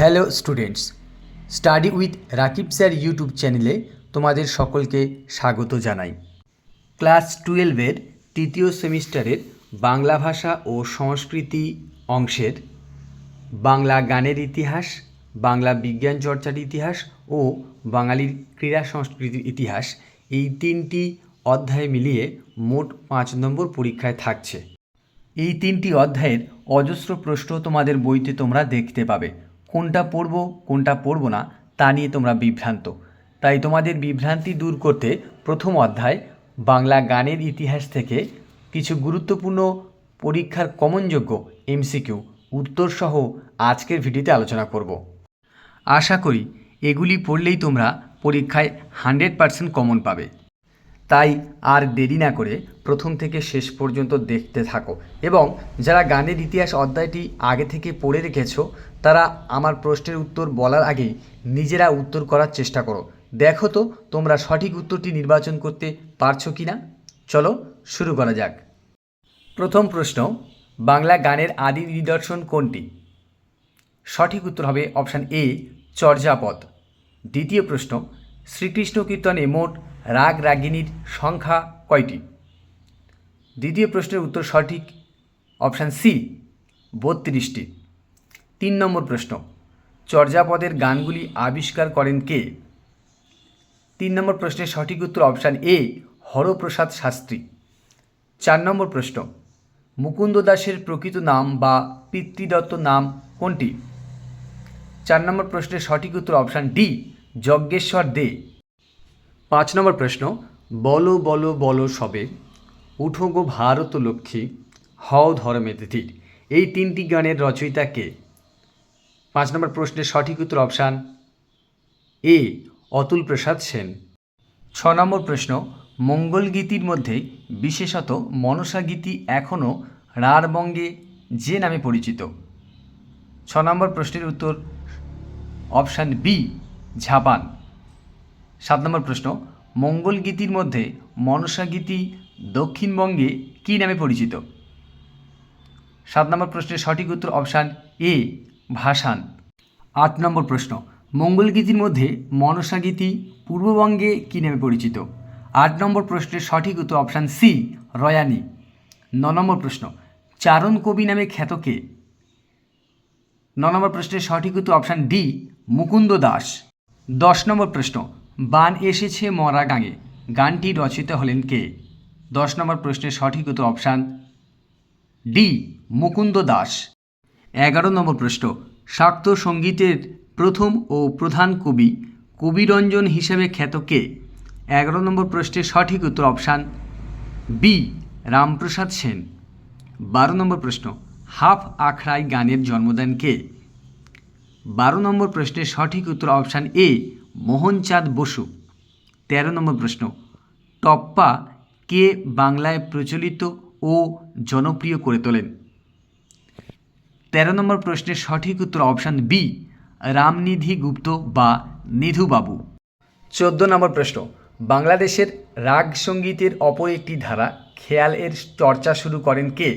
Hello students, study with Rakib sir YouTube চ্যানেলে তোমাদের সকলকে স্বাগত জানাই। ক্লাস টুয়েলভের তৃতীয় সেমিস্টারের বাংলা ভাষা ও সংস্কৃতি অংশের বাংলা গানের ইতিহাস, বাংলা বিজ্ঞান চর্চার ইতিহাস ও বাঙালির ক্রীড়া সংস্কৃতির ইতিহাস এই তিনটি অধ্যায় মিলিয়ে মোট পাঁচ নম্বর পরীক্ষায় থাকছে। এই তিনটি অধ্যায়ের অজস্র প্রশ্ন তোমাদের বইতে তোমরা দেখতে পাবে। কোনটা পড়ব কোনটা পড়ব না, তা নিয়ে তোমরা বিভ্রান্ত। তাই তোমাদের বিভ্রান্তি দূর করতে প্রথম অধ্যায় বাংলা গানের ইতিহাস থেকে কিছু গুরুত্বপূর্ণ পরীক্ষার কমনযোগ্য এমসিকিউ উত্তরসহ আজকের ভিডিওতে আলোচনা করব। আশা করি এগুলি পড়লেই তোমরা পরীক্ষায় হান্ড্রেড পার্সেন্ট কমন পাবে। তাই আর দেরি না করে প্রথম থেকে শেষ পর্যন্ত দেখতে থাকো। এবং যারা গানের ইতিহাস অধ্যায়টি আগে থেকে পড়ে রেখেছো, তারা আমার প্রশ্নের উত্তর বলার আগেই নিজেরা উত্তর করার চেষ্টা করো। দেখো তো তোমরা সঠিক উত্তরটি নির্বাচন করতে পারছ কি না চলো শুরু করা যাক। প্রথম প্রশ্ন, বাংলা গানের আদি নিদর্শন কোনটি? সঠিক উত্তর হবে অপশান এ, চর্যাপদ। দ্বিতীয় প্রশ্ন, শ্রীকৃষ্ণ কীর্তনে মোট রাগ রাগিনীর সংখ্যা কয়টি? দ্বিতীয় প্রশ্নের উত্তর সঠিক, অপশান সি, বত্রিশটি। তিন নম্বর প্রশ্ন, চর্যাপদের গানগুলি আবিষ্কার করেন কে? তিন নম্বর প্রশ্নের সঠিক উত্তর অপশান এ, হরপ্রসাদ শাস্ত্রী। চার নম্বর প্রশ্ন, মুকুন্দ দাসের প্রকৃত নাম বা পিতৃদত্ত নাম কোনটি? চার নম্বর প্রশ্নের সঠিক উত্তর অপশান ডি, যজ্ঞেশ্বর দে। পাঁচ নম্বর প্রশ্ন, বলো বলো বলো সবে, উঠো গো ভারত লক্ষ্মী, হও ধর্মে ধীর এই তিনটি গানের রচয়িতা কে? পাঁচ নম্বর প্রশ্নের সঠিক উত্তর অপশান, এ, অতুল প্রসাদ সেন। ছ নম্বর প্রশ্ন, মঙ্গল গীতির মধ্যে বিশেষত মনসা গীতি এখনও রাঢ়বঙ্গে যে নামে পরিচিত? ছ নম্বর প্রশ্নের উত্তর অপশান বি, ঝাপান। সাত নম্বর প্রশ্ন, মঙ্গল গীতির মধ্যে মনসা গীতি দক্ষিণবঙ্গে কী নামে পরিচিত? সাত নম্বর প্রশ্নের সঠিক উত্তর অপশান এ ভাসান। আট নম্বর প্রশ্ন, মঙ্গল গীতির মধ্যে মনসা গীতি পূর্ববঙ্গে কী নামে পরিচিত? আট নম্বর প্রশ্নের সঠিক উত্তর অপশান সি রয়ানি। ন নম্বর প্রশ্ন, চারণ কবি নামে খ্যাত কে? ন নম্বর প্রশ্নের সঠিক উত্তর অপশান ডি মুকুন্দ দাস। দশ নম্বর প্রশ্ন বান এসেছে মরা গাঙে। গানটি রচিত হলেন কে? দশ নম্বর প্রশ্নের সঠিক উত্তর অপশান ডি, মুকুন্দ দাস। এগারো নম্বর প্রশ্ন, শাক্ত সঙ্গীতের প্রথম ও প্রধান কবি, কবিরঞ্জন হিসেবে খ্যাত কে? এগারো নম্বর প্রশ্নের সঠিক উত্তর অপশান বি, রামপ্রসাদ সেন। বারো নম্বর প্রশ্ন, হাফ আখড়াই গানের জন্মদান কে? বারো নম্বর প্রশ্নের সঠিক উত্তর অপশান এ মোহনচাঁদ বসু, তেরো নম্বর প্রশ্ন। টপ্পা কে বাংলায় প্রচলিত ও জনপ্রিয় করে তোলেন? তেরো নম্বর প্রশ্নের সঠিক উত্তর অপশান বি রামনিধি গুপ্ত বা নিধুবাবু চোদ্দ নম্বর প্রশ্ন, বাংলাদেশের রাগ সঙ্গীতের অপর একটি ধারা খেয়াল এর চর্চা শুরু করেন কে?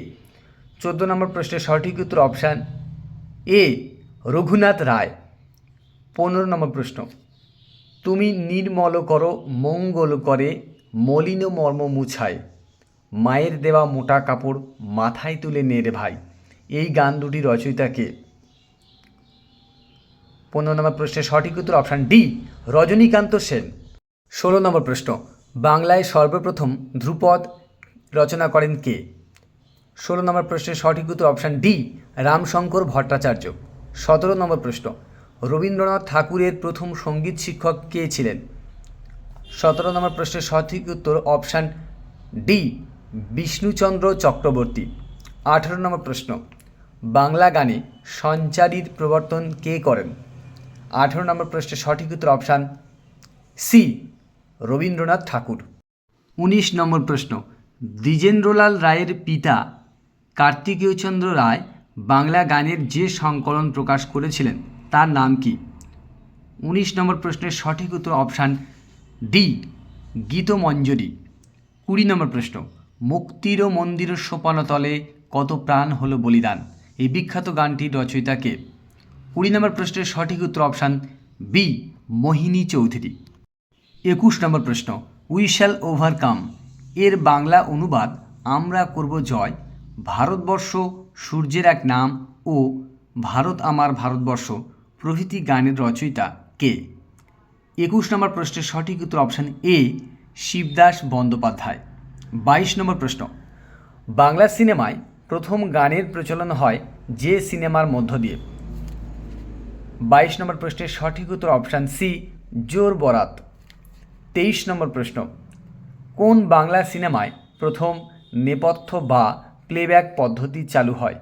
চোদ্দ নম্বর প্রশ্নের সঠিক উত্তর অপশান এ রঘুনাথ রায়। পনেরো নম্বর প্রশ্ন তুমি নির্মল করো, মঙ্গল করে, মলিন মর্ম মুছায়। মায়ের দেওয়া মোটা কাপড় মাথায় তুলে নে রে ভাই। এই গান দুটি রচয়িতাকে। পনেরো নম্বর প্রশ্নের সঠিক উত্তর অপশান ডি, রজনীকান্ত সেন। ষোলো নম্বর প্রশ্ন, বাংলায় সর্বপ্রথম ধ্রুপদ রচনা করেন কে? ষোলো নম্বর প্রশ্নের সঠিক উত্তর অপশান ডি, রামশঙ্কর ভট্টাচার্য। সতেরো নম্বর প্রশ্ন রবীন্দ্রনাথ ঠাকুরের প্রথম সংগীত শিক্ষক কে ছিলেন? সতেরো নম্বর প্রশ্নের সঠিক উত্তর অপশান ডি, বিষ্ণুচন্দ্র চক্রবর্তী। আঠেরো নম্বর প্রশ্ন, বাংলা গানে সঞ্চারীর প্রবর্তন কে করেন? আঠেরো নম্বর প্রশ্নের সঠিক উত্তর অপশান সি, রবীন্দ্রনাথ ঠাকুর। উনিশ নম্বর প্রশ্ন, দ্বিজেন্দ্রলাল রায়ের পিতা কার্তিকেয়চন্দ্র রায় বাংলা গানের যে সংকলন প্রকাশ করেছিলেন? তার নাম কি? উনিশ নম্বর প্রশ্নের সঠিক উত্তর অপশান ডি, গীতমঞ্জরি। কুড়ি নম্বর প্রশ্ন, মুক্তির মন্দির সোপানতলে কত প্রাণ হলো বলিদান? এই বিখ্যাত গানটির রচয়িতাকে কুড়ি নম্বর প্রশ্নের সঠিক উত্তর অপশান বি, মোহিনী চৌধুরী। একুশ নম্বর প্রশ্ন, উই শ্যাল ওভারকাম। এর বাংলা অনুবাদ, আমরা করব জয়। ভারতবর্ষ সূর্যের এক নাম ও ভারত আমার ভারতবর্ষ। প্রভৃতি গানের রচয়িতা কে? একুশ নম্বর প্রশ্নের সঠিক উত্তর অপশান এ, শিবদাস বন্দ্যোপাধ্যায়। বাইশ নম্বর প্রশ্ন। বাংলা সিনেমায় প্রথম গানের প্রচলন হয় যে সিনেমার মধ্য দিয়ে। বাইশ নম্বর প্রশ্নের সঠিক উত্তর অপশান সি, জোর বরাত। তেইশ নম্বর প্রশ্ন। কোন বাংলা সিনেমায় প্রথম নেপথ্য বা প্লেব্যাক পদ্ধতি চালু হয়?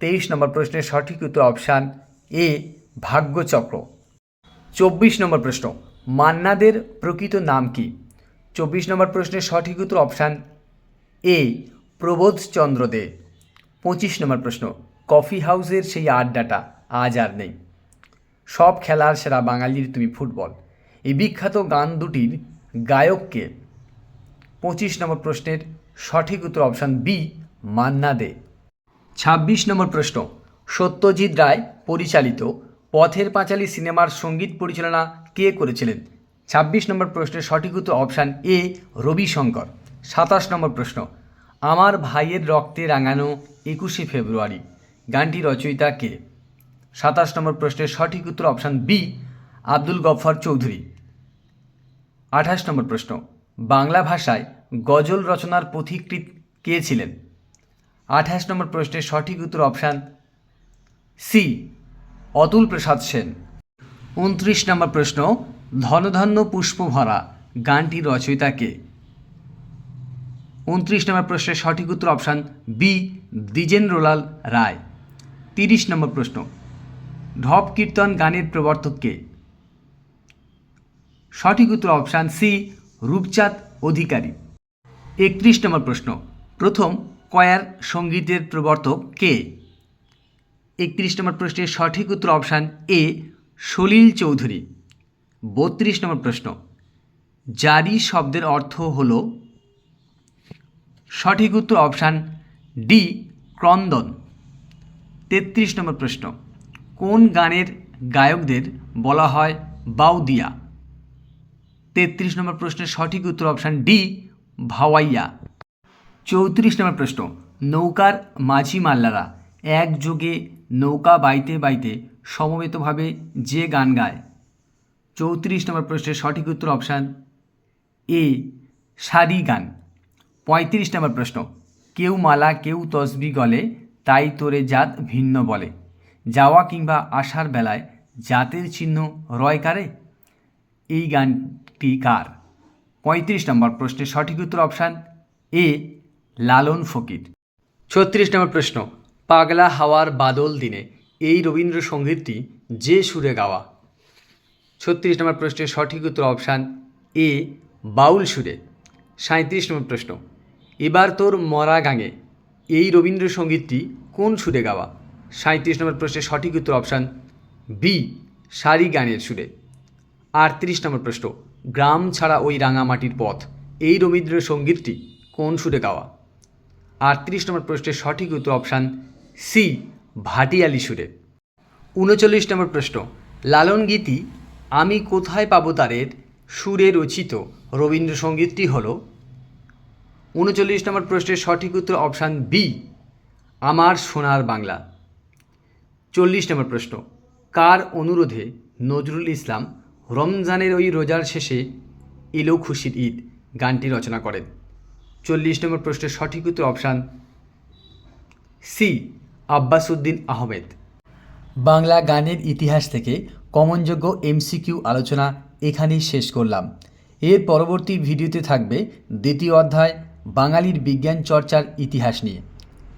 তেইশ নম্বর প্রশ্নের সঠিক উত্তর অপশান এ ভাগ্যচক্র। চব্বিশ নম্বর প্রশ্ন, মান্নাদের প্রকৃত নাম কি? চব্বিশ নম্বর প্রশ্নের সঠিক উত্তর অপশান এ প্রবোধচন্দ্র দে। পঁচিশ নম্বর প্রশ্ন কফি হাউসের সেই আড্ডাটা আজ আর নেই। সব খেলার সেরা বাঙালির তুমি ফুটবল। এই বিখ্যাত গান দুটির গায়ককে পঁচিশ নম্বর প্রশ্নের সঠিক উত্তর অপশান বি মান্না দে। ছাব্বিশ নম্বর প্রশ্ন, সত্যজিৎ রায় পরিচালিত পথের পাঁচালী সিনেমার সংগীত পরিচালনা কে করেছিলেন? ছাব্বিশ নম্বর প্রশ্নের সঠিক উত্তর অপশান এ, রবিশঙ্কর। সাতাশ নম্বর প্রশ্ন, আমার ভাইয়ের রক্তে রাঙানো একুশে ফেব্রুয়ারি, গানটি রচয়িতা কে? সাতাশ নম্বর প্রশ্নের সঠিক উত্তর অপশান বি, আব্দুল গফর চৌধুরী। আঠাশ নম্বর প্রশ্ন, বাংলা ভাষায় গজল রচনার পথিকৃৎ কে ছিলেন? আঠাশ নম্বর প্রশ্নের সঠিক উত্তর অপশান সি অতুল প্রসাদ সেন। উনত্রিশ নম্বর প্রশ্ন, ধনধন্য পুষ্পভরা গানটির রচয়িতা কে উনত্রিশ নম্বর প্রশ্নের সঠিক উত্তর অপশান বি, দ্বিজেন্দ্রলাল রায়। তিরিশ নম্বর প্রশ্ন, ঢপ কীর্তন গানের প্রবর্তক কে সঠিক উত্তর অপশান সি, রূপচাঁদ অধিকারী। একত্রিশ নম্বর প্রশ্ন, প্রথম কয়ার সঙ্গীতের প্রবর্তক কে? একত্রিশ নম্বর প্রশ্নের সঠিক উত্তর অপশান এ, সলিল চৌধুরী। বত্রিশ নম্বর প্রশ্ন, জারি শব্দের অর্থ হল? সঠিক উত্তর অপশান ডি, ক্রন্দন। তেত্রিশ নম্বর প্রশ্ন, কোন গানের গায়কদের বলা হয় বাউদিয়া? তেত্রিশ নম্বর প্রশ্নের সঠিক উত্তর অপশান ডি, ভাওয়াইয়া। চৌত্রিশ নম্বর প্রশ্ন, নৌকার মাঝি মাল্লারা একযোগে নৌকা বাইতে বাইতে সমবেতভাবে যে গান গায়। চৌত্রিশ নম্বর প্রশ্নের সঠিক উত্তর অপশান এ, সারি গান। পঁয়ত্রিশ নম্বর প্রশ্ন, কেউ মালা, কেউ তসবি গলে, তাই তোরে জাত ভিন্ন বলে। যাওয়া কিংবা আসার বেলায় জাতের চিহ্ন রয় কারে? এই গানটি কার? পঁয়ত্রিশ নম্বর প্রশ্নের সঠিক উত্তর অপশান এ, লালন ফকির। ছত্রিশ নম্বর প্রশ্ন পাগলা হাওয়ার বাদল দিনে। এই রবীন্দ্রসঙ্গীতটি যে সুরে গাওয়া। ছত্রিশ নম্বর প্রশ্নের সঠিক উত্তর অপশান এ, বাউল সুরে। সাঁত্রিশ নম্বর প্রশ্ন, এবার তোর মরা গাঙে, এই রবীন্দ্রসঙ্গীতটি কোন সুরে গাওয়া? সাঁত্রিশ নম্বর প্রশ্নের সঠিক উত্তর অপশান বি, সারি গানের সুরে। আটত্রিশ নম্বর প্রশ্ন, গ্রাম ছাড়া ওই রাঙামাটির পথ, এই রবীন্দ্রসঙ্গীতটি কোন সুরে গাওয়া? আটত্রিশ নম্বর প্রশ্নের সঠিক উত্তর অপশান সি, ভাটিয়ালি সুরে। উনচল্লিশ নম্বর প্রশ্ন। লালন গীতি, আমি কোথায় পাবো তারের সুরে রচিত রবীন্দ্রসঙ্গীতটি হল? উনচল্লিশ নম্বর প্রশ্নের সঠিক উত্তর অপশান বি, আমার সোনার বাংলা। চল্লিশ নম্বর প্রশ্ন। কার অনুরোধে নজরুল ইসলাম রমজানের ওই রোজার শেষে এলো খুশির ঈদ গানটি রচনা করেন? চল্লিশ নম্বর প্রশ্নের সঠিক উত্তর অপশান সি আব্বাসুদ্দিন আহমেদ। বাংলা গানের ইতিহাস থেকে কমনযোগ্য এমসিকিউ আলোচনা এখানেই শেষ করলাম। এর পরবর্তী ভিডিওতে থাকবে দ্বিতীয় অধ্যায় বাঙালির বিজ্ঞান চর্চার ইতিহাস নিয়ে।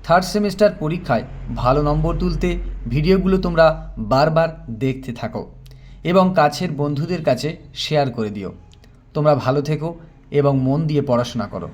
থার্ড সেমিস্টার পরীক্ষায় ভালো নম্বর তুলতে ভিডিওগুলো তোমরা বারবার দেখতে থাকো এবং কাছের বন্ধুদের কাছে শেয়ার করে দিও। তোমরা ভালো থেকো এবং মন দিয়ে পড়াশোনা করো।